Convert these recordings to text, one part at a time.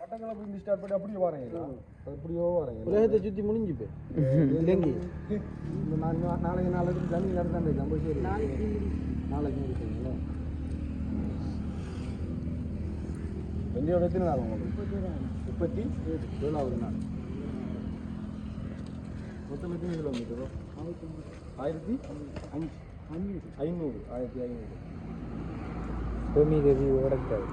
மட்டக்களப்பு இருந்து ஸ்டார்ட் பண்ணி அப்படியே வரீங்க அப்படியோ வரீங்க உலகத்தை சுற்றி முடிஞ்சு போய் இலங்கை நா- நா- நாளைக்கு நாளைக்கு தண்ணி நடத்தான் இருக்கு போய் சரி நாளைக்கு நாளைக்கு முடிப்பீங்களா வெள்ளியோட எத்தனை நாள் உங்களுக்கு முப்பத்தி ஏழாவது நாள் மொத்தம் எத்தனை கிலோமீட்டரோ ஆயிரத்தி அஞ்சு ஐநூறு ஆயிரத்தி ஐநூறு பூமி ரவி ஓடக்காது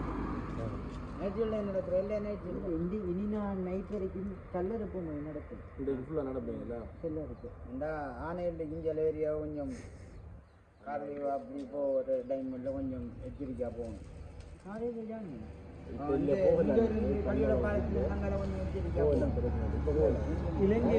நேற்றுல நடக்கிற எல்லா நேற்று இனி இனி நான் நைட் வரைக்கும் கல்லறை போகணும் நடக்கும் இன்றைக்கு ஃபுல்லாக நடப்பீங்களா கல்லறைக்கு இந்த ஆனையில் இஞ்சல் ஏரியா கொஞ்சம் காலையில் அப்படி போ ஒரு டைமில் கொஞ்சம் எச்சரிக்கையாக போகணும் காலையில் இப்போ. இப்போ இலங்கை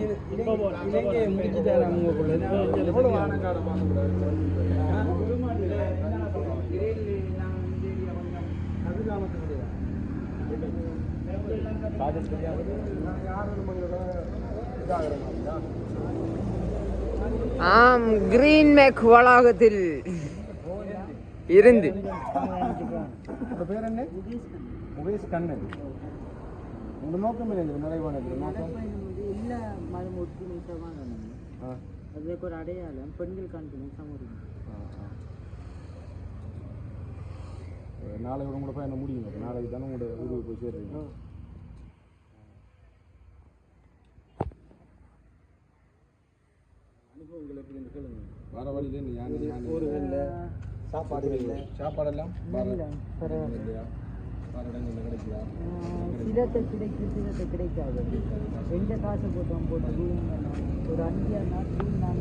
ஆம் கிரீன் மேக் வளாகத்தில் இருந்து. பேர் என்ன? முகேஷ் கண்ணன். உங்க நோக்கம் என்ன? நிறைவானது எல்லா மதம் ஆ. அதுக்கு ஒரு அடையாளம் பெண்கள் காண்பிக்கும் சமூகம். அஹ் நாளையோட உங்களோட பயணம் முடியும். நாளைக்கு தானே உங்களோட ஊருக்கு போய் சேர்றீங்க. அனுபவங்கள் எப்படி கேளுங்க வர வழியில நீ யானை யானை. இல்லை சாப்பாடு இல்லை. சாப்பாடெல்லாம் வர இல்லையா சிலத்தை கிடைக்கும் சிலத்தை கிடைக்காது? எந்த காசு போட்டோம் போட்டு ஒரு அஞ்சு நாள் ரூம் நான்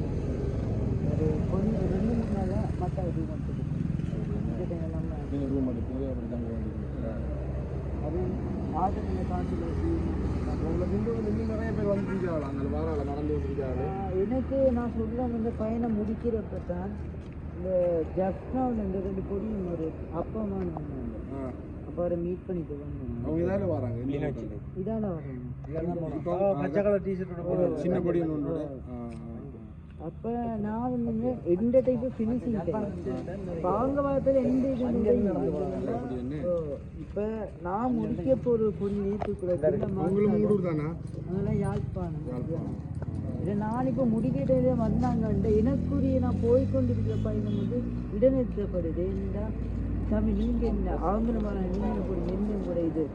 ஒரு கொஞ்சம் ரெண்டு மூணு நாள் மற்ற எடுத்துக்கிட்டேன் நம்ம நீங்கள் ரூம் எடுத்து அப்படி தங்க வேண்டியது அது ஆதரவு காசில் உங்களை வந்து இன்னும் நிறைய பேர் அங்கே வாரால நடந்து எனக்கு நான் சொல்கிறேன் இந்த பயணம் முடிக்கிறப்ப தான் இந்த ஜப்னாவில் இந்த ரெண்டு பொடியும் ஒரு அப்பா அம்மா வந்தாங்க அப்போ அவரை மீட் பண்ணிட்டு வந்தேன் அவங்க இதால வராங்க. இதால வரேன் பச்சை கலர் டிஷர்ட்டோட சின்ன கொடி ஒன்றோட அப்போ நான் வந்து எந்த டைப்பு ஃபினிஷிங் இப்போ அவங்க பார்த்துல எந்த இது இப்போ நான் முடிக்க போகிற பொண்ணு மூடூர் தானா? அதெல்லாம் யாழ்ப்பாணம். இதை நான் இப்போ முடிக்கிட்டே வந்தாங்க. எனக்குரிய நான் போய்கொண்டிருக்கிற பயணம் வந்து இடைநிறுத்தப்படுது. என்னடா சாமி நீங்க என்ன? அவங்களும் வர நீங்க போடுங்க என்ன கூட இது.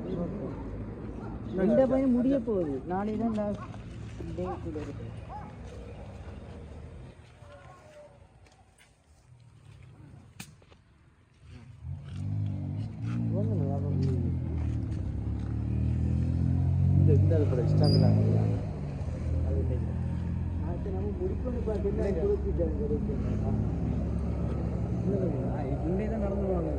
இந்த பயணம் முடிய போகுது. நாளை தான் லாஸ்ட் டே கூட இருக்கு இந்த இந்த இருக்கிற இஷ்டங்களா அது நம்ம முடிக்கணும் பார்த்தீங்கன்னா குறிப்பிட்டாங்க இன்னைக்கு தான் நடந்து வருவாங்க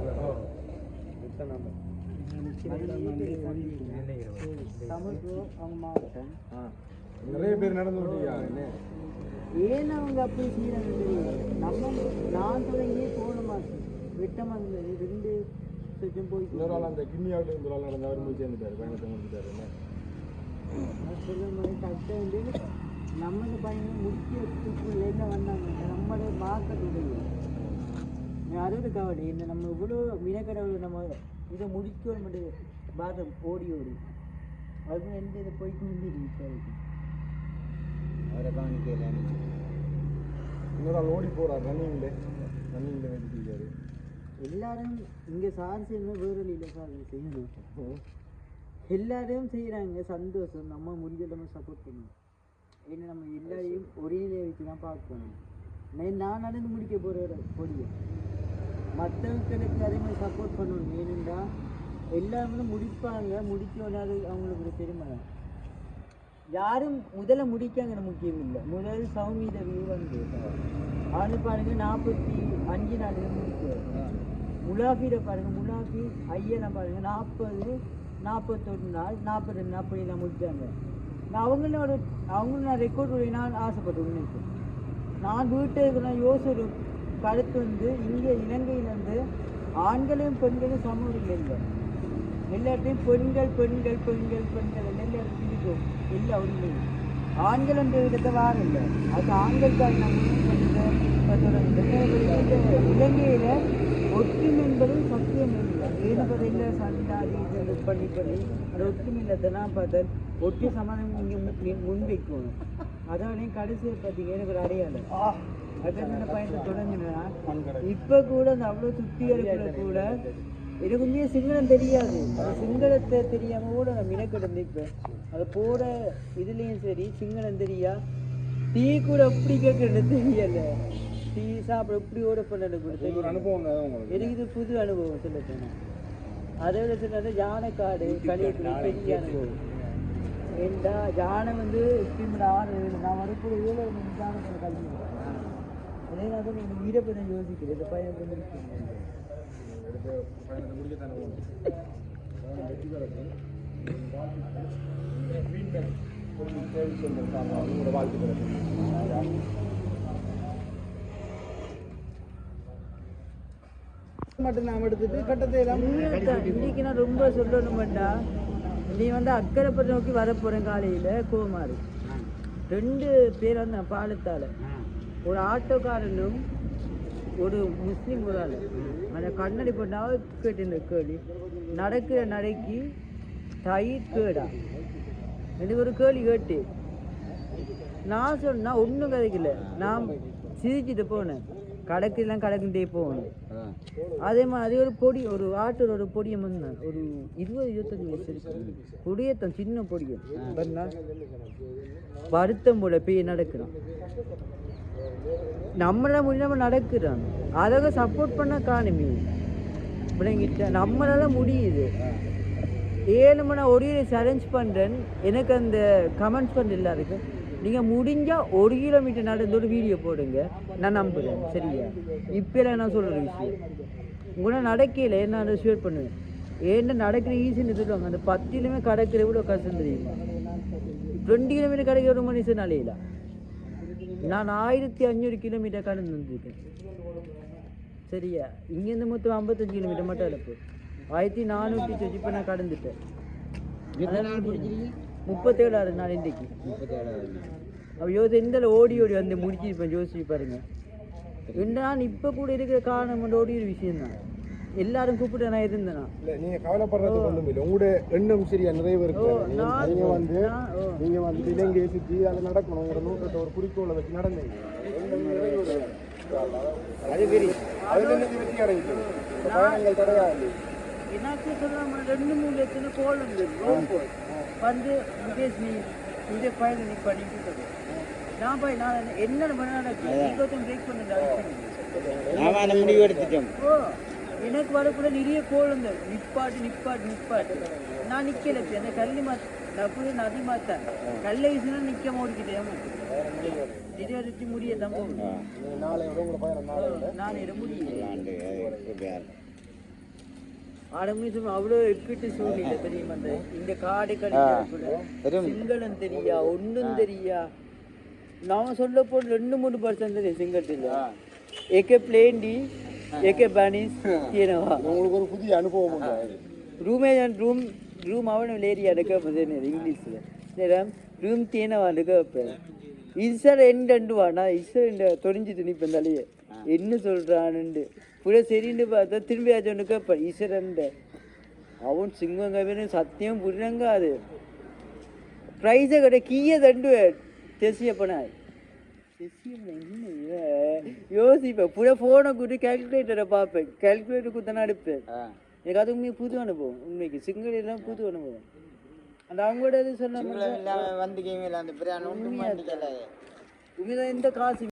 தமிழ் அவங்க மாவட்டம் நிறைய பேர் நடந்து ஏன் அவங்க அப்படி செய்யறாங்க நம்ம நான் தொடங்கியே போன மாதம் வெட்டமாக இருந்தது ரெண்டு செட்டும் போய் அந்த கிண்ணியாவில் இருந்து ஒரு ஆள் நடந்து அவர் போய் சேர்ந்துட்டாரு பயணத்தை முடிச்சுட்டாரு. என்ன மாதிரி கரெக்டாக வந்து நம்ம இந்த பையன் முடிக்க லேட்டாக வந்தாங்க நம்மளே மார்க்கெட்டுடைய அதோட கவலை இந்த நம்ம இவ்வளோ மினக்கடவுள் நம்ம இதை முடிக்கணும் மட்டும் பாதம் ஓடி ஓடி அதுக்கு எந்த இதை போய் கொண்டு இப்போ அவரை கவனிக்கல இன்னொரு ஆள் ஓடி போறார் ரன்னிங்கில் ரன்னிங்ல வச்சுட்டாரு எல்லாரும் இங்கே சார் செய்யணும் வேறு இல்லை சார் செய்யணும் எல்லாரையும் செய்கிறாங்க சந்தோஷம். நம்ம முடிஞ்ச சப்போர்ட் பண்ணணும். ஏன்னா நம்ம எல்லாரையும் ஒரே நிலையை வச்சு தான் பார்க்கணும். நான் நான் நடந்து முடிக்க போகிற பொடியை. மற்றவங்களுக்கு அதே மாதிரி சப்போர்ட் பண்ணணும். ஏனென்றா எல்லாருமே முடிப்பாங்க. முடிக்கணும் அது அவங்களுக்கு ஒரு பெருமை. யாரும் முதல்ல முடிக்காங்கிற முக்கியம் இல்லை. முதல் சௌமீத வியூ வந்து ஆளு பாருங்க நாற்பத்தி அஞ்சு நாள் முடிக்க. முலாஃபிர பாருங்க முலாஃபி ஐயனை பாருங்க நாற்பது நாற்பத்தொன்று நாள் நாற்பது ரெண்டு போய் தான் முடிச்சாங்க. நான் அவங்களோட அவங்களும் நான் ரெக்கார்ட் நான் ஆசைப்பட்டேன் உண்மைக்கு. நான் வீட்டில் இருக்கிற யோசிச்சு கருத்து வந்து இங்கே இலங்கையிலேருந்து ஆண்களையும் பெண்களையும் சமூகம் இல்லை. எல்லாத்தையும் பெண்கள் பெண்கள் பெண்கள் பெண்கள் எல்லாரும் பிரிக்கும் இல்லை உண்மை ஆண்கள் என்ற விதத்தை வாரில்லை அது ஆண்களுக்காக நம்ம இலங்கையில் ஒற்றுமை என்பது சத்தியம் இல்லை. ஏற்பதில்லை சண்டாதி இது பண்ணி பண்ணி அந்த ஒற்றுமையில நான் பார்த்தேன். ஒட்டி சமாதானம் இங்கே முன் வைக்கணும். அதோடையும் கடைசியை பார்த்தீங்க எனக்கு ஒரு அடையாளம். அதான் இந்த பயணத்தை தொடங்கினா இப்போ கூட அந்த அவ்வளோ சுத்தி இருக்கிற கூட எனக்கு உண்மையாக சிங்களம் தெரியாது. அந்த சிங்களத்தை தெரியாம கூட நான் மினக்கிட்டு நிற்பேன் அது போட இதுலேயும் சரி சிங்களம் தெரியா? டீ கூட எப்படி கேட்கறது தெரியல. டீ சாப்பிட எப்படி ஓட பண்ணது கூட ஒரு தெரியல அனுபவம் எனக்கு இது புது அனுபவம் சொல்ல போனால் அதை விட சொன்னது யானைக்காடு களியக்குடி பெரிய அனுபவம். ஏண்டா யானை வந்து எப்படியும் ஆறு நான் வரக்கூடிய ஏழு யானை கல்வி அதே நான் தான் உயிரை பற்றி யோசிக்கிறேன் இந்த பையன் வந்து எடுத்து மட்டும் நாம் எடுத்துட்டு கட்டத்தை எல்லாம் ரொம்ப சொல்லணுமெண்டா நீ வந்து அக்கரைப்பட்டு நோக்கி வரப்போகிறேன் காலையில் கோமாரி. ரெண்டு பேர் அந்த பாலத்தால். ஒரு ஆட்டோக்காரனும் ஒரு முஸ்லீம் ஒரு ஆள் அந்த கண்ணாடி போட்டால் கேட்டு கேள்வி. நடக்கிற நடைக்கு தயிர் கேடா. எனக்கு ஒரு கேள்வி கேட்டு. நான் சொன்னா ஒன்றும் கதைக்கல நான் சிரிச்சுட்டு போனேன். கடைக்கெல்லாம் கடைக்குண்டே போகணும். அதே மாதிரி ஒரு பொடி ஒரு ஆட்டோட ஒரு பொடியம் வந்தான் ஒரு இருபது இருபத்தஞ்சு வயசு இருக்கு. பொடியத்தான் சின்ன பொடியம் வருத்தம் போல பேய் நடக்கிறான். நம்மளால முடியாம நடக்கிறான். அழக சப்போர்ட் பண்ண காணுமே. பிள்ளைங்கிட்ட நம்மளால முடியுது. ஏழு மணி ஒரு சேலஞ்ச் பண்ணுறேன் எனக்கு அந்த கமெண்ட்ஸ் பண்ண எல்லாருக்கும். நீங்கள் முடிஞ்சால் ஒரு கிலோமீட்டர் நடந்து ஒரு வீடியோ போடுங்க. நான் நம்புகிறேன் சரியா? இப்போ நான் சொல்கிற விஷயம் உங்களை நடக்கையில் நான் அதை ஷேர் பண்ணுவேன் ஏன்னா நடக்கிற ஈஸின்னு சொல்லுவாங்க. அந்த பத்திலுமே கடக்கிற எவ்வளோ கஷ்டம் தெரியுமா? ரெண்டு கிலோமீட்டர் கிடைக்கிற ஒரு மனுஷன் அலையில நான் ஆயிரத்தி அஞ்சூறு கிலோமீட்டர் கடந்து வந்திருக்கேன். சரியா? இங்கேருந்து மொத்தம் ஐம்பத்தஞ்சு கிலோமீட்டர் மட்டும் இழப்பு ஆயிரத்தி நானூற்றி இப்போ நான் கடந்துட்டேன். முப்பத்தேழாறு நாள் இன்றைக்கு. அப்போ யோசி எந்த ஓடி ஓடி வந்து முடிச்சிருப்பேன் யோசிச்சு பாருங்க. நான் இப்போ கூட இருக்கிற காரணம் ஓடி ஒரு விஷயம்தான். எல்லாரும் கூப்பிட்டு நான் இருந்தேனா? இல்ல நீங்க கவலைப்படுறதுக்கு ஒண்ணும் இல்லை. உங்களோட எண்ணம் சரியா நிறைவேறுக்கு நான் நீங்க வந்து நீங்க வந்து இலங்கையை சுற்றி அதில் நடக்கணும் உங்களோட நோக்கத்தை ஒரு குறிக்கோளை வச்சு நடந்தீங்க. அது பெரிய அதுல இன்னைக்கு வெற்றி அடைஞ்சிட்டு பயணங்கள் தடையாது எனக்கு சொல்லாம ரெண்டு மூணு லட்சம் கோல் ரோபோட் வந்து முகேஷ் நீ இந்த பையனை நீ பண்ணிட்டு நான் போய் நான் என்ன பண்ணாலும் பிரேக் பண்ண அந்த முடிவு எடுத்துட்டோம். எனக்கு வரக்கூட நிறைய கோல் வந்து நிப்பாட்டு நிப்பாட்டு நிப்பாட்டு. நான் நிக்கல அந்த கல்லி மாத்த நான் போய் நதி மாத்தேன். கல்லை வீசினா நிக்க ஓடிக்கிட்டேன் நிறைவேற்றி முடிய தம்பு நீங்க நாளை பயணம் முடியும் ஆரம்பிச்சும் அவ்வளோ இக்கட்டு சூழ்நிலை தெரியும் அந்த இந்த காடு கிடையாது சிங்களம் தெரியா? ஒன்றும் தெரியா? நான் சொல்ல போன ரெண்டு மூணு பர்சன்ட் தெரியும் சிங்கத்தில் ஏகே பிளேண்டி ஏகே பேனிஸ் ஏனவா உங்களுக்கு ஒரு புதிய அனுபவம் ரூமே ரூம் ரூம் அவனும் ஏரியா எடுக்க இங்கிலீஷில் நேரம் ரூம் தேனவா எடுக்க வைப்பேன் இசர் எண்டு வாண்ணா இசர் தொடிஞ்சு துணிப்பேன் என்ன சொல்றான்னு புள்ள சரின்னு பார்த்தா திரும்பி ஆச்சோன்னு கேட்பேன் ஈஸ்வர் எண்ட அவன் சிங்கம் கவின சத்தியம் புரினங்க அது ப்ரைஸை கடை கீய தண்டு தெசியப்பனாய் யோசிப்பேன் புள்ள ஃபோனை கூட்டி கால்குலேட்டரை பார்ப்பேன் கால்குலேட்டர் குத்தனா எடுப்பேன் எனக்கு அது உண்மைக்கு புது அனுபவம் உண்மைக்கு சிங்கிள் எல்லாம் புது அனுபவம் அந்த அவங்களோட இது சொன்ன வந்து அந்த உண்மைதான் எந்த காசு